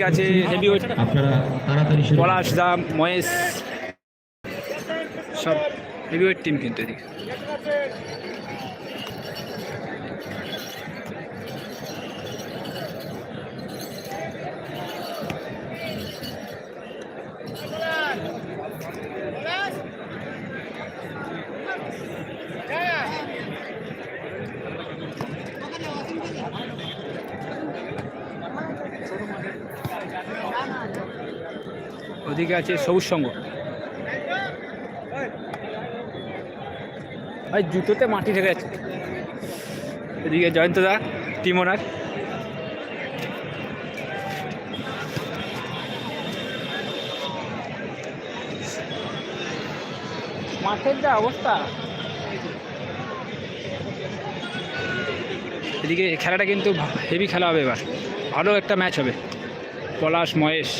কাছে আছে heavy weight আপনারা তাড়াতাড়ি পলাশ দা মহেশ সব হেভি ওয়েট টিম কিন্তু এদিকে। ওদিকে আছে সবুজ সঙ্গ। ভাই, জুতোতে মাটি ঢেকে যাচ্ছে এদিকে জয়ন্ত দা টিম ওনার মাঠের যা অবস্থা। এদিকে খেলাটা কিন্তু হেভি খেলা হবে এবার। ভালো একটা ম্যাচ হবে। পলাশ, মহেশ।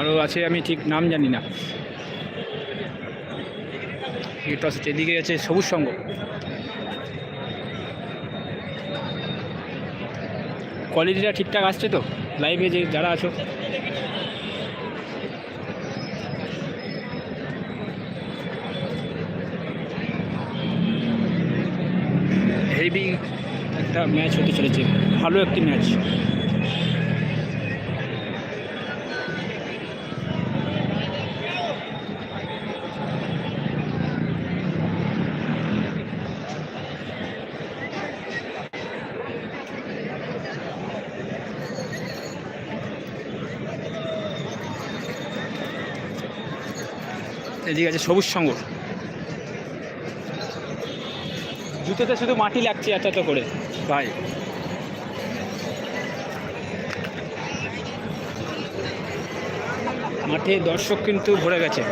আরও আছে, আমি ঠিক নাম জানি না। এটা হচ্ছে, এদিকে আছে সবুজ সঙ্গ। কোয়ালিটিটা ঠিকঠাক আসছে তো? লাইভে যে যারা আছো। হেভি একটা ম্যাচ হতে চলেছে। ভালো একটি ম্যাচ এদিকে আছে সবুজ সঙ্গ জুতোতে শুধু মাটি লাগছে এত এত করে। ভাই। মাঠে দর্শক কিন্তু ভরে গেছে।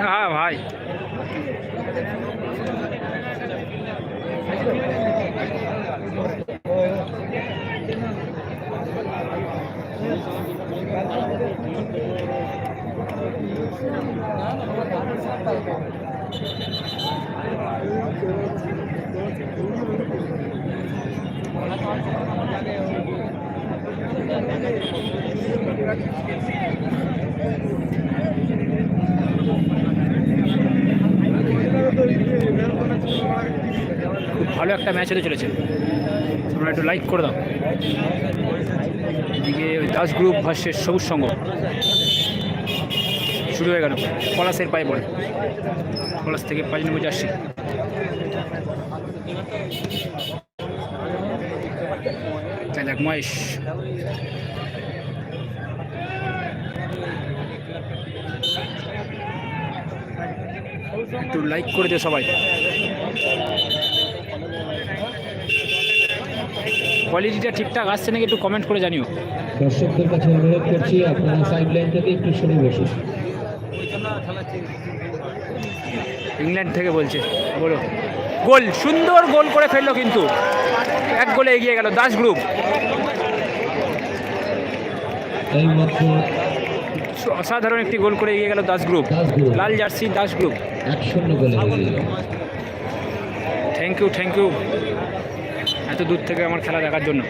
হ্যাঁ ভাই। খুব ভালো একটা ম্যাচ হতে চলেছে। তোমরা একটু লাইক করে দাও। এদিকে দাস গ্রুপ ভার্সেস সবুজ সঙ্গ শুরু হয়ে গেল। পলাশের পায়ে বল। পলাশ থেকে পাঁচ নম্বর জার্সি। মহেশ। একটু লাইক করে দিও সবাই। কোয়ালিটিটা ঠিকঠাক আসছে নাকি একটু কমেন্ট করে জানিও। দর্শকদের কাছে অনুরোধ করছি, আপনারা সাইড লাইন থেকে একটু সরে বসুন। ইংল্যান্ড থেকে বলছে। বলো। গোল, সুন্দর গোল করে ফেলল কিন্তু। এক গোলে এগিয়ে গেল দাস গ্রুপ। অসাধারণ একটি গোল করে এগিয়ে গেল Das group. Lal jersey, Das group. Thank you thank you এত দূর থেকে আমার খেলা দেখার জন্য।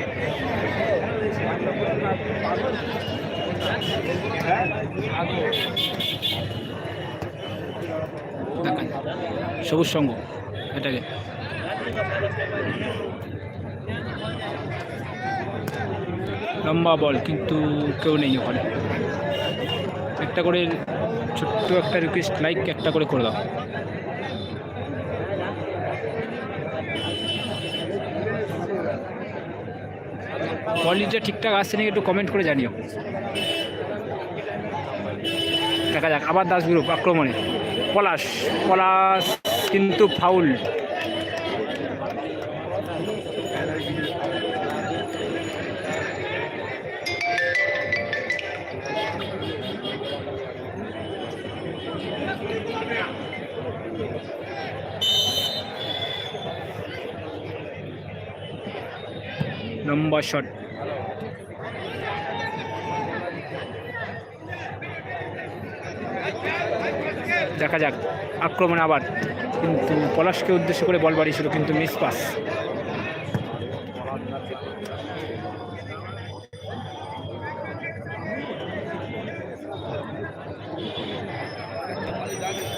সবুজ সঙ্গ এটাকে। লম্বা বল, কিন্তু কেউ নেই ওখানে। একটা করে ছোট্ট একটা রিকোয়েস্ট লাইক একটা করে করে দাও। কোয়ালিটিটা ঠিকঠাক আসছে নাকি একটু কমেন্ট করে জানিও। দেখা যাক, আবার দাস গ্রুপ আক্রমণে। পলাশ পলাশ কিন্তু ফাউল। লম্বা শট। দেখা যাক। আক্রমণ আবার কিন্তু পলাশকে উদ্দেশ্য করে বল বাড়িয়েছিল কিন্তু মিস পাস।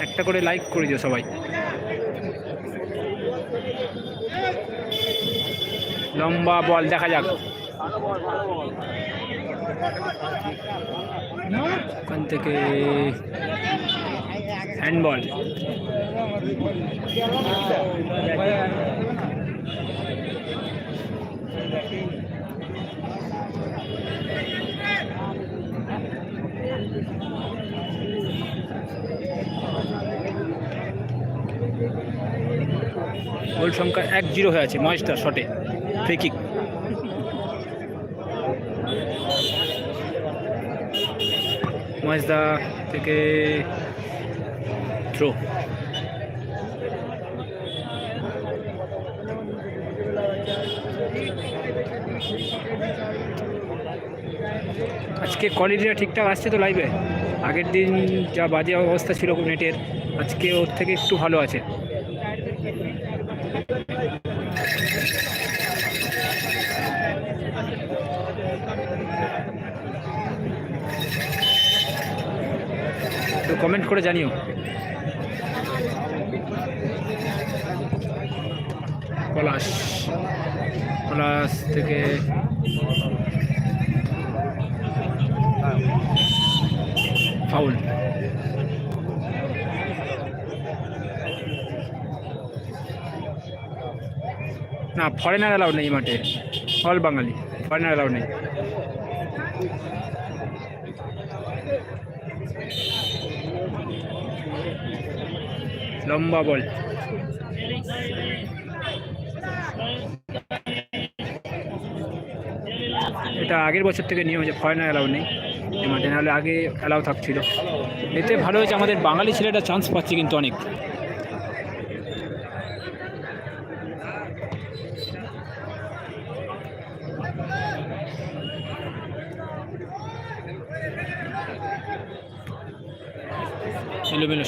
একটা করে লাইক করে দিও সবাই। লম্বা বল, দেখা যাক। ওখান থেকে হ্যান্ডবল গোল সংখ্যা এক জিরো হয়ে আছে মহেশটা শটে ফ্রি কিক মহেশদা থেকে থ্রো আজকে কোয়ালিটিটা ঠিকঠাক আসছে তো লাইভে আগের দিন যা বাজে অবস্থা ছিল নেটের আজকে ওর থেকে একটু ভালো আছে। তো কমেন্ট করে জানিও। পলাশ। পলাশ থেকে ফাউল। না ফরেনার অ্যালাউড নেই মাঠে। অল বাঙালি ফরেনার অ্যালাউড নেই। লম্বা বল। এটা আগের বছর থেকে নিয়ম হয়েছে ফরেনার অ্যালাউ নেই। এমার্টে নাহলে আগে অ্যালাউ থাকছিল। এতে ভালো হয়েছে, আমাদের বাঙালি ছেলেটা চান্স পাচ্ছে কিন্তু অনেক।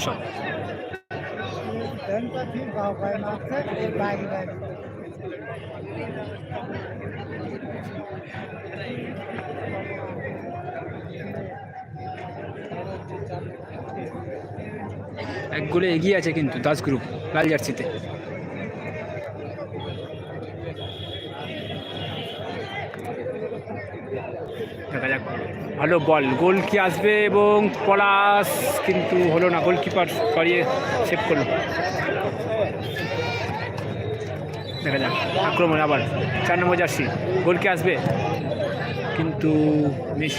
সব। এক গোলে এগিয়ে আছে কিন্তু দাস গ্রুপ লাল জার্সিতে। দেখা যাক। ভালো বল। গোল কি আসবে এবং পলাশ কিন্তু হলো না, গোলকিপার সরিয়ে সেভ করল। দেখা যাক, আক্রমণ আবার। চার নম্বর জার্সি গোল কি আসবে। কিন্তু মিস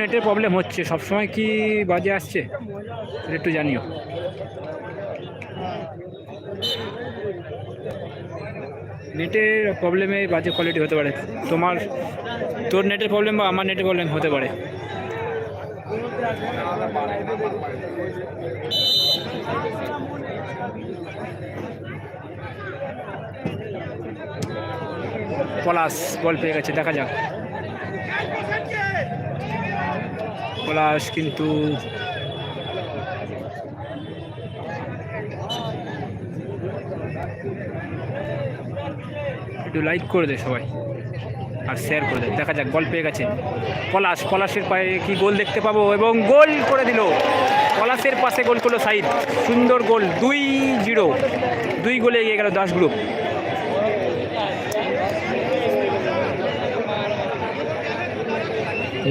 নেটের প্রবলেম হচ্ছে। সবসময় কি বাজে আসছে? একটু জানিও। নেটের প্রবলেমে বাজে কোয়ালিটি হতে পারে। তোমার, তোর নেটের প্রবলেম বা আমার নেটের প্রবলেম হতে পারে। পলাশ, বল পেয়ে গেছে, দেখা যাক। পলাশ কিন্তু একটু লাইক করে দে সবাই আর শেয়ার করে দে। দেখা যাক বল পেয়ে গেছে। পলাশ, পলাশের পায়ে কি গোল দেখতে পাবো? এবং গোল করে দিল। পলাশের পাশে গোল করল সাইদ। সুন্দর গোল দুই জিরো দুই গোলে এগিয়ে গেল দাস গ্রুপ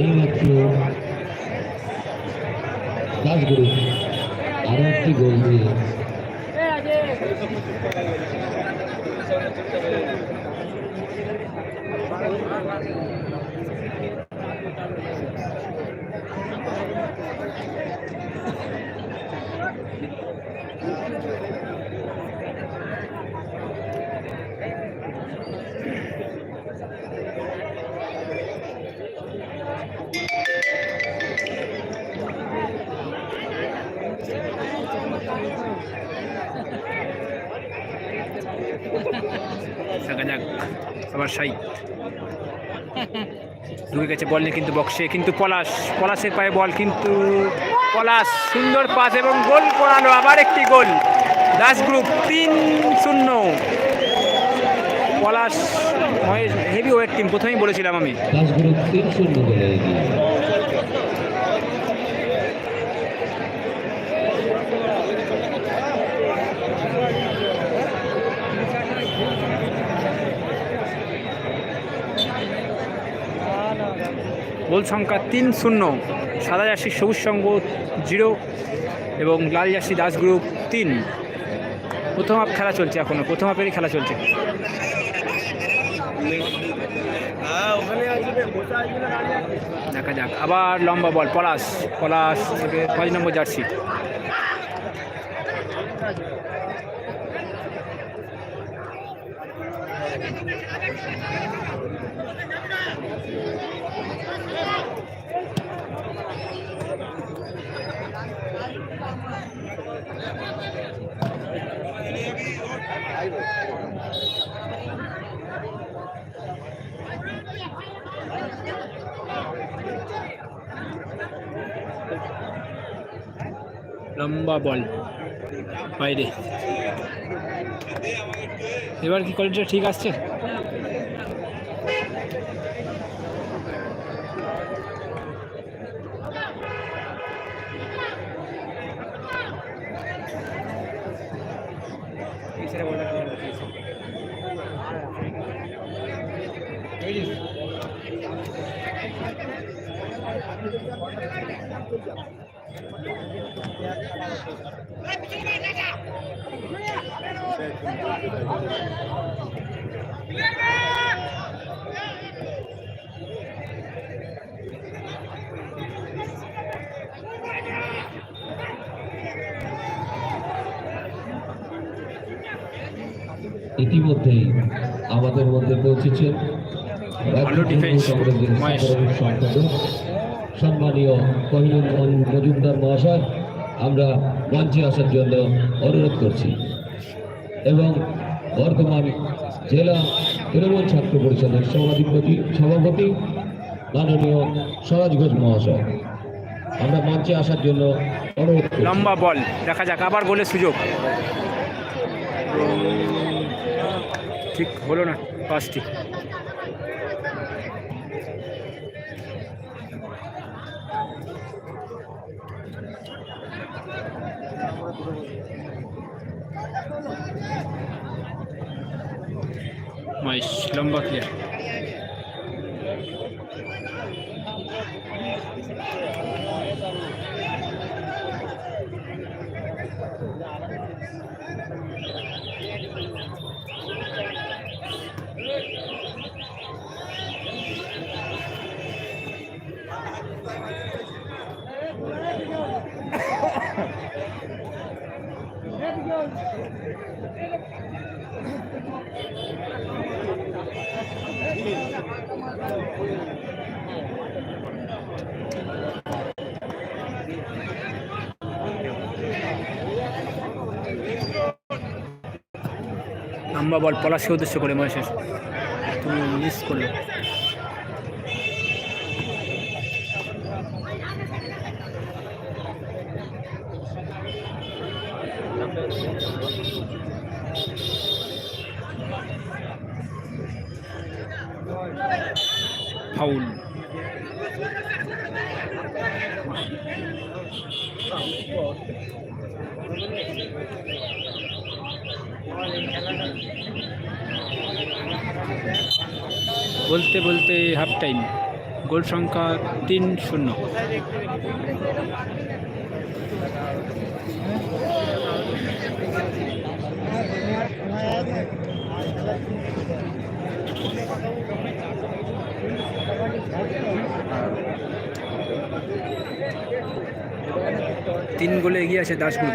এইমাত্র দাসগুরু আরও একটি গোল দিয়ে আবার সাইড ঢুকে গেছে বল নিয়ে কিন্তু বক্সে কিন্তু পলাশ, পলাশের পায়ে বল কিন্তু পলাশ। সুন্দর পাস এবং গোল করালো আবার একটি গোল। দাস গ্রুপ তিন শূন্য। পলাশ হেভি ওয়েট টিম প্রথমেই বলেছিলাম আমি। দাস গ্রুপ তিন শূন্য গোলে সংখ্যা তিন শূন্য। সাদা জার্সি, সবুজ সংঘ জিরো এবং লাল জার্সি দাস গ্রুপ তিন। প্রথম হাফ খেলা চলছে এখনও, প্রথম হাফেরই খেলা চলছে। দেখা যাক, আবার লম্বা বল, পলাশ পলাশ পাঁচ নম্বর জার্সি। লম্বা বল। বাইরে। এবার কি কোয়ালিটিটা ঠিক আসছে? ইতিমধ্যেই আমাদের মধ্যে পৌঁছেছেন ভালো সম্পাদক সম্মানীয় কহিনুর মজুমদার মহাশয় আমরা মঞ্চে আসার জন্য অনুরোধ করছি। এবং বর্তমান জেলা তৃণমূল ছাত্র পরিষদের সভাধিপতি, সভাপতি, মাননীয় স্বরাজ ঘোষ মহাশয়। আমরা মঞ্চে আসার জন্য অনুরোধ লম্বা বল, দেখা যাক, আবার গোলের সুযোগ। ঠিক হলো না, পাঁচটি। মহেশ লম্বা লম্বা বল পলাশকে উদ্দেশ্য করে মানুষের তুমি মিস করলে ফাউল বলতে বলতে হাফ টাইম গোল সংখ্যা তিন শূন্য। তিন গোলে এগিয়ে আছে দাস গ্রুপ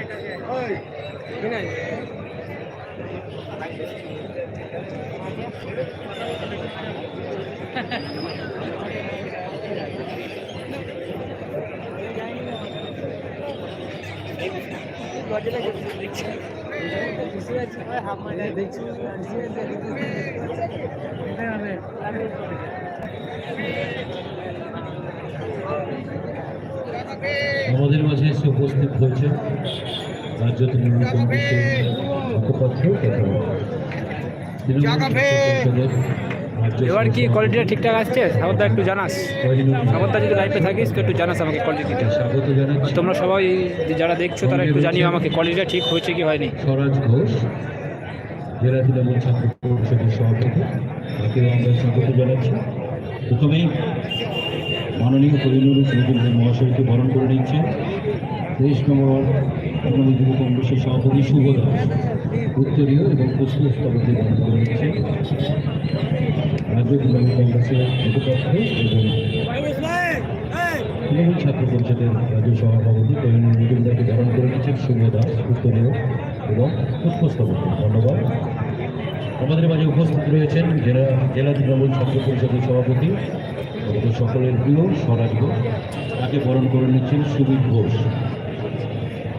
আমাদের মাঝে এসে উপস্থিত হয়েছে রাজ্য তৃণমূল কংগ্রেসের মুখপাত্র তথা তৃণমূল ছাত্র পরিষদের রাজ্য এবার কি কোয়ালিটিটা ঠিকঠাক আসছে? সাগরদা একটু জানাস। সাগরদা যদি লাইভে থাকিস তো একটু জানাস আমাকে কোয়ালিটিটা তোমরা সবাই যারা দেখছ তারা একটু জানিও আমাকে কোয়ালিটিটা ঠিক হয়েছে কি হয়নি। স্বরাজ ঘোষ জেলা তৃণমূল ছাত্র পরিষদের সভাপতি তাকেও আমরা স্বাগত জানাচ্ছি। প্রথমেই মাননীয় করিনুর নজরুল মহাশয়কে বরণ করে নিচ্ছেন তেইশ নম্বর যুব কংগ্রেসের সভাপতি শুভ দাস উত্তরীয় এবং পুষ্পস্তবকে বরণ করে নিচ্ছেন রাজ্য তৃণমূল কংগ্রেসের মুখপাত্র এবং তৃণমূল ছাত্র পরিষদের রাজ্য সভাপতি কহিনুর মজুমদারকে ধারণ করে নিচ্ছেন শুভ দাস, উত্তরীয় এবং পুষ্পস্তবক ধন্যবাদ। আমাদের মাঝে উপস্থিত রয়েছেন জেলা জেলা তৃণমূল ছাত্র পরিষদের সভাপতি আমাদের সকলের প্রিয় স্বরাজ ঘোষ তাকে বরণ করে নিচ্ছেন সুবীর ঘোষ।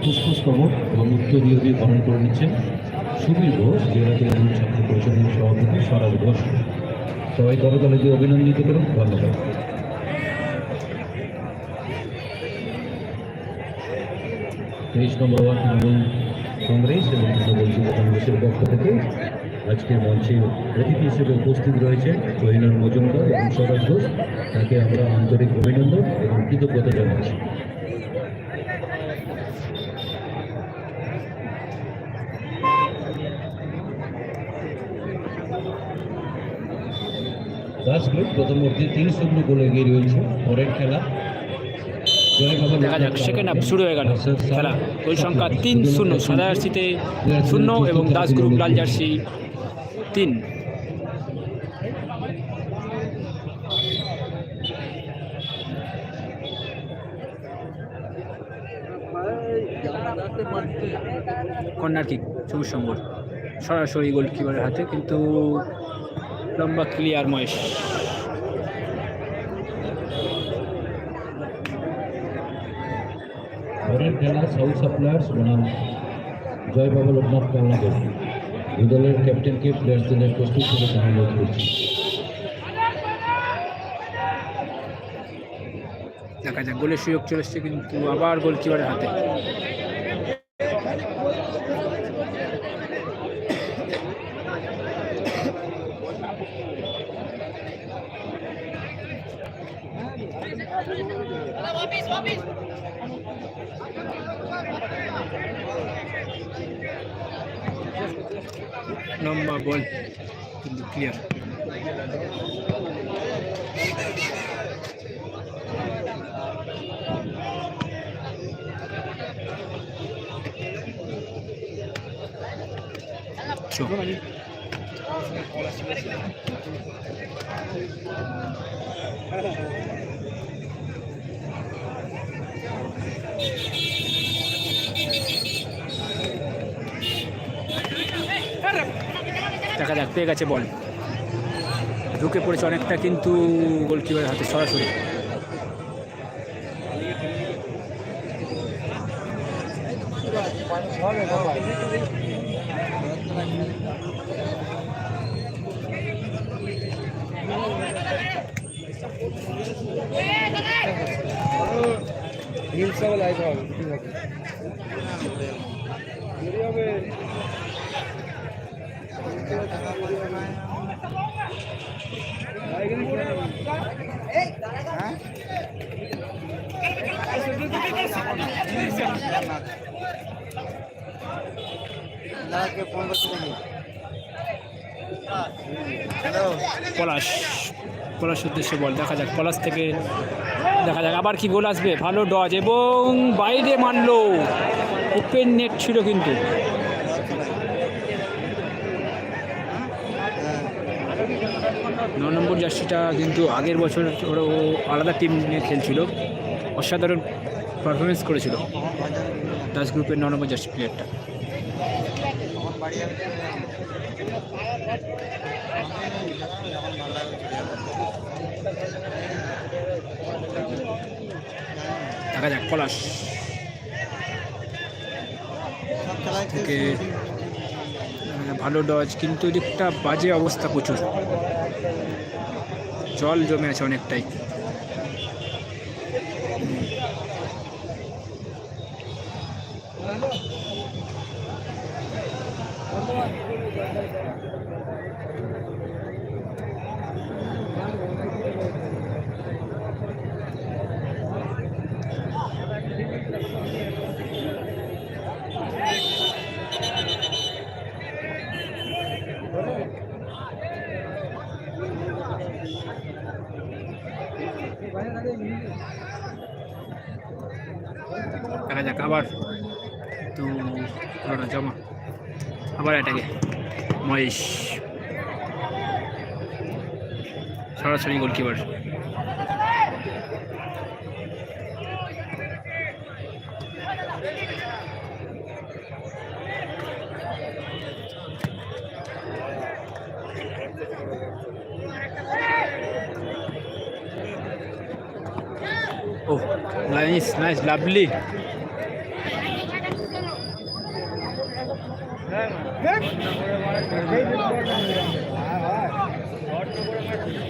পুষ্পস্তবক এবং উত্তরীয় দিয়ে বরণ করে নিচ্ছেন সুবীর ঘোষ, জেলা তৃণমূল ছাত্র পরিষদের সভাপতি স্বরাজ ঘোষ। সবাই করতলে দিয়ে অভিনন্দিত করুন ধন্যবাদ। তেইশ নম্বর ওয়ার্ড তৃণমূল কংগ্রেস এবং তৃণমূল যুব কংগ্রেসের পক্ষ থেকে আজকে মঞ্চে অতিথি হিসেবে উপস্থিত রয়েছে কোহিনুর মজুমদার এবং স্বরাজ ঘোষ। তাকে আমরা আন্তরিক অভিনন্দন এবং কৃতজ্ঞতা জানাচ্ছি। গ্রুপ প্রথম অর্ধে তিন শূন্য গোলে এগিয়ে রয়েছে পরের খেলা। দেখা যাক শুরু হয়ে খেলা। তিন শূন্য। শূন্য এবং দাস গ্রুপ লাল জার্সি তিন। কর্নার কিক সবুজ সরাসরি গোলকিপারের হাতে, কিন্তু লম্বা ক্লিয়ার মহেশ। পরের খেলা সাউথ সাপ্লায়ার্স বনাম জয় বাবা লোকনাথ কালনাগর দুই দলের ক্যাপ্টেনকে প্লেয়ারদের প্রস্তুত করে অনুরোধ করছি দেখা যাক গোলের সুযোগ চলে এসছে কিন্তু আবার গোলকিপারের হাতে। লম্বা বল কিন্তু ক্লিয়ার দেখা যাক পেয়ে গেছে বল। ঢুকে পড়েছে অনেকটা কিন্তু গোলকিপারের হাতে সরাসরি। পলাশ পলাশ উদ্দেশ্যে বল, দেখা যাক, পলাশ থেকে দেখা যাক, আবার কি গোল আসবে, ভালো ডজ এবং বাইরে মানলো ওপেন নেট ছিল কিন্তু। ন নম্বর জার্সিটা কিন্তু আগের বছর ওরা আলাদা টিম নিয়ে খেলছিল। অসাধারণ পারফরমেন্স করেছিল। দাস গ্রুপের ন নম্বর জার্সি প্লেয়ারটা দেখা যাক, পলাশ। থেকে ভালো ডজ কিন্তু এদিকটা বাজে অবস্থা প্রচুর। জল জমে আছে অনেকটাই দেখা যাক আবার তো ওরা জমা আবার এটাকে মহেশ সরাসরি গোলকিপার lovely. হ্যাঁ ওটা ডাইরেক্ট শট করবে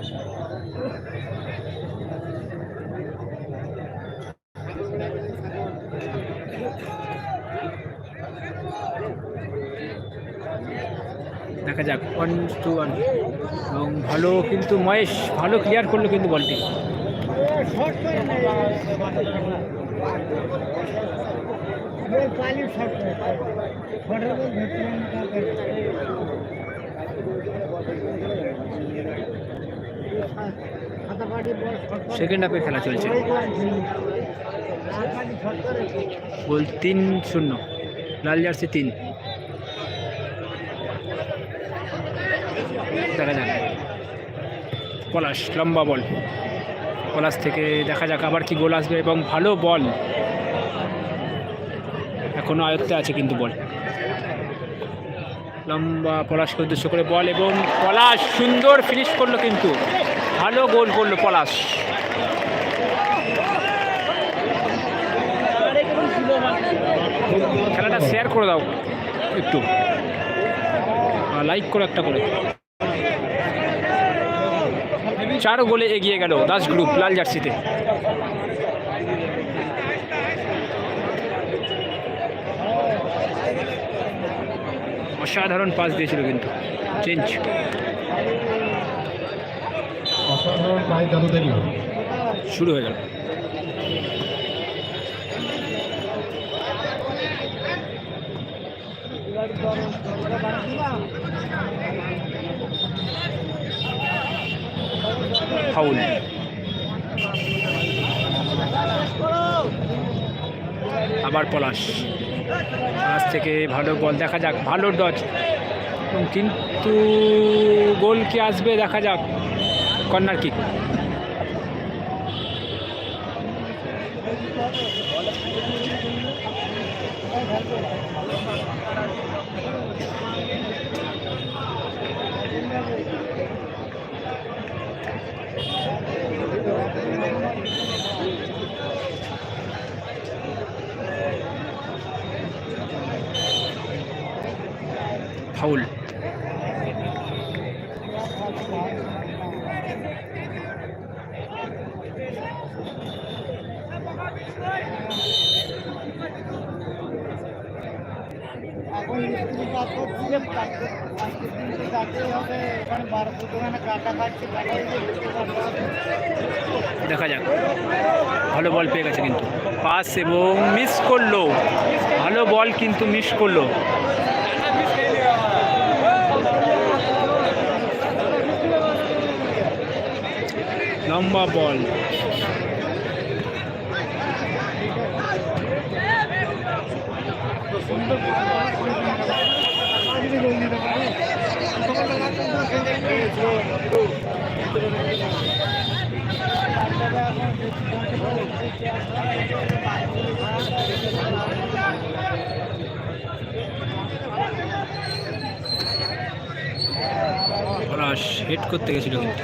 দেখা যাক ওয়ান টু ওয়ান এবং ভালো কিন্তু মহেশ, ভালো ক্লিয়ার করল কিন্তু বলটি। শট সেকেন্ড হাফে খেলা চলছে। গোল তিন শূন্য। লাল জার্সি তিন। দেখা যাক। পলাশ, লম্বা বল। পলাশ থেকে দেখা যাক আবার কি গোল আসবে এবং ভালো বল। এখনও আয়ত্তে আছে কিন্তু বল। লম্বা পলাশকে উদ্দেশ্য করে বল এবং পলাশ সুন্দর ফিনিশ করল কিন্তু। ভালো গোল করল পলাশ। খেলাটা শেয়ার করে দাও। একটু। লাইক করো একটা করে। চার গোলে এগিয়ে গেল দাস গ্রুপ লাল জার্সিতে। অসাধারণ পাস দিয়েছিল কিন্তু। চেঞ্জ পায়ে শুরু হয়ে গেল। ফাউল আবার পলাশ। পলাশ থেকে ভালো বল, দেখা যাক, ভালো ডজ কিন্তু গোল কি আসবে, দেখা যাক। কর্নার কিক দেখা যাক। ভালো বল পেয়ে গেছে কিন্তু। পাস এবং মিস করল। ভালো বল কিন্তু মিস করল। লম্বা বল পলাশ হেড করতে গেছিল কিন্তু।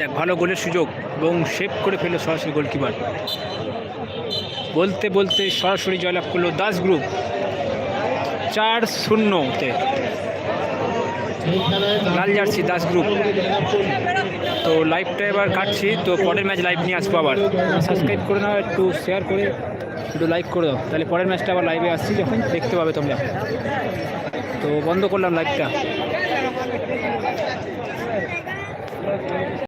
যাক, ভালো গোলের সুযোগ এবং সেভ করে ফেলল সরাসরি গোলকিপার বলতে বলতে সরাসরি জয়লাভ করল দাস গ্রুপ চার শূন্যতে। লাল জার্সি দাস গ্রুপ তো লাইভটা এবার কাটছি, তো পরের ম্যাচ লাইভ নিয়ে আসব আবার। সাবস্ক্রাইব করে নাও, একটু শেয়ার করে, একটু লাইক করে দাও। তাহলে পরের ম্যাচটা আবার লাইভে আসছি যখন, দেখতে পাবে তোমরা। তো বন্ধ করলাম লাইভটা